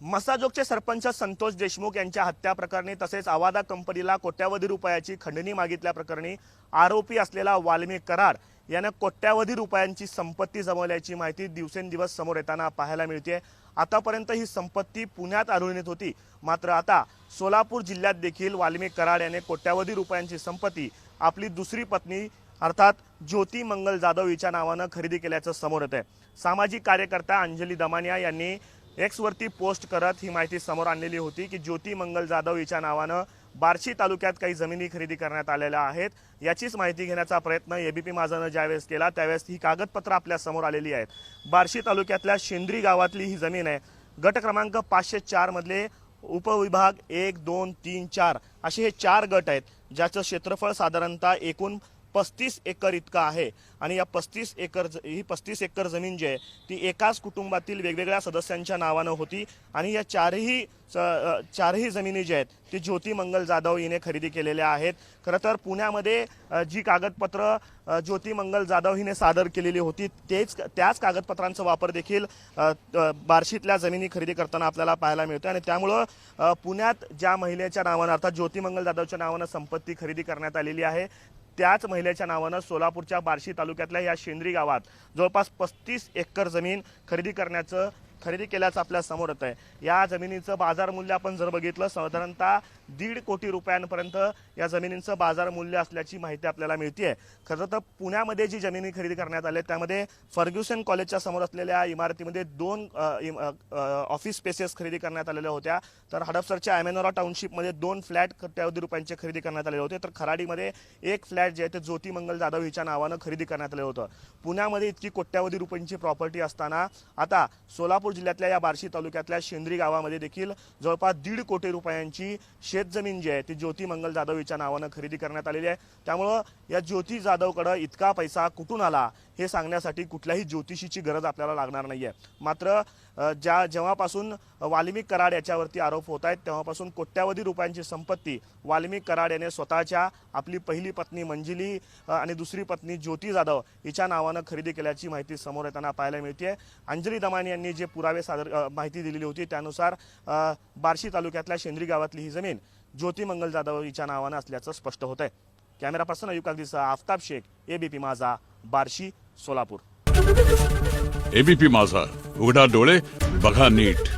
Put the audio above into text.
मसाजोगचे सरपंच संतोष देशमुख यांच्या हत्या प्रकरणी तसेच आवादा कंपनीला कोट्यावधी रुपयाची खंडणी मागितल्या प्रकरणी आरोपी असलेला वाल्मी कराड यानं कोट्यावधी रुपयांची संपत्ती जमवल्याची माहिती दिवसेंदिवस समोर येताना पाहायला मिळते आतापर्यंत ही संपत्ती पुण्यात आढळून येत होती. मात्र आता सोलापूर जिल्ह्यात देखील वाल्मी कराड याने कोट्यावधी रुपयांची संपत्ती आपली दुसरी पत्नी अर्थात ज्योती मंगल जाधव हिच्या नावानं खरेदी केल्याचं समोर येत आहे सामाजिक कार्यकर्त्या अंजली दमानिया यांनी एक्सवरती पोस्ट करत ही माहिती समोर आणलेली होती की ज्योती मंगल जाधव हिच्या नावानं बार्शी तालुक्यात काही जमिनी खरेदी करण्यात आलेल्या आहेत. याचीच माहिती घेण्याचा प्रयत्न एबीपी माझानं ज्यावेळेस केला त्यावेळेस ही कागदपत्र आपल्यासमोर आलेली आहेत. बार्शी तालुक्यातल्या शेंद्री गावातली ही जमीन आहे. गट क्रमांक पाचशे चार मधले उपविभाग एक दोन तीन चार असे हे चार गट आहेत ज्याचं क्षेत्रफळ साधारणतः एकूण पस्तीस एकर इतकं आहे. आणि या पस्तीस एकर ही पस्तीस एकर जमीन जी आहे ती एकाच कुटुंबातील वेगवेगळ्या सदस्यांच्या नावानं होती. आणि या चारही स- चारही जमिनी ज्या आहेत ती ज्योती मंगल जाधव हिने खरेदी केलेल्या आहेत. खरं तर पुण्यामध्ये जी कागदपत्र ज्योती मंगल जाधव हिने सादर केलेली होती तेच त्याच कागदपत्रांचा वापर देखील बार्शीतल्या जमिनी खरेदी करताना आपल्याला पाहायला मिळतो आणि त्यामुळं पुण्यात ज्या महिलेच्या नावानं अर्थात ज्योती मंगल जाधवच्या नावानं संपत्ती खरेदी करण्यात आलेली आहे त्याच महिलेच्या नावानं सोलापूरच्या बार्शी तालुक्यातल्या या शेंद्री गावात जवळपास पस्तीस एकर जमीन खरेदी करण्याचं खरेदी केल्याचं आपल्यासमोर येत आहे या जमिनीचं बाजार मूल्य आपण जर बघितलं साधारणतः दीड कोटी रुपयांपर्यंत या जमिनींचं बाजार मूल्य असल्याची माहिती आपल्याला मिळते खरं तर पुण्यामध्ये जी जमिनी खरेदी करण्यात आल्या त्यामध्ये फर्ग्युसन कॉलेजच्या समोर असलेल्या इमारतीमध्ये दोन इम- ऑफिस स्पेसेस खरेदी करण्यात आलेल्या होत्या. तर हडपसरच्या ॲमेनोरा टाउनशिपमध्ये दोन फ्लॅट कोट्यावधी रुपयांचे खरेदी करण्यात आलेले होते. तर खराडीमध्ये एक फ्लॅट जे आहे ते ज्योती मंगल जाधव हिच्या नावानं खरेदी करण्यात आलं होतं. पुण्यामध्ये इतकी कोट्यावधी रुपयांची प्रॉपर्टी असताना आता सोलापूर जिल्ह्यातल्या या बार्शी तालुक्यातल्या शेंद्री गावामध्ये देखील जवळपास दीड कोटी रुपयांची शेतजमीन जी आहे ती ज्योती मंगल जाधव हिच्या नावानं खरेदी करण्यात आलेली आहे. त्यामुळं या ज्योती जाधवकडं इतका पैसा कुठून आला हे सांगण्यासाठी कुठल्याही ज्योतिषीची गरज आपल्याला लागणार नाही आहे मात्र ज्या जेव्हापासून वाल्मिक कराड याच्यावरती आरोप होत आहेत तेव्हापासून कोट्यावधी रुपयांची संपत्ती वाल्मिक कराड याने स्वतःच्या आपली पहिली पत्नी मंजिली आणि दुसरी पत्नी ज्योती जाधव हिच्या नावानं खरेदी केल्याची माहिती समोर येताना पाहायला मिळते अंजली दमानी यांनी जे पुरावे सादर माहिती दिलेली होती त्यानुसार बार्शी तालुक्यातल्या शेंद्री गावातली ही जमीन ज्योती मंगल जाधव हिच्या नावानं असल्याचं स्पष्ट होत आहे कॅमेरा पर्सन अयुब कागदीसह आफताब शेख एबीपी माझा बार्शी सोलापूर. एबीपी माझा. उघडा डोळे बघा नीट.